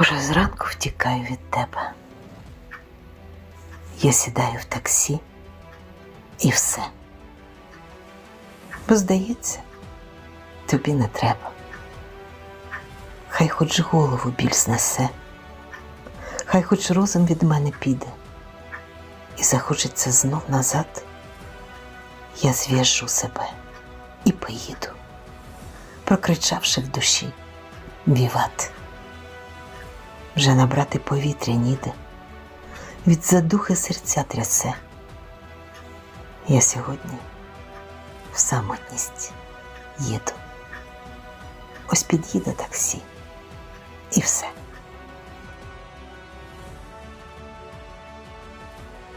Уже зранку втікаю від тебе. Я сідаю в таксі і все. Бо здається, тобі не треба. Хай хоч голову біль знесе, хай хоч розум від мене піде, і захочеться знов назад. Я зв'яжу себе і поїду, прокричавши в душі віват. Вже набрати повітря ніде, від задухи серця трясе. Я сьогодні в самотність їду. Ось під'їде таксі і все.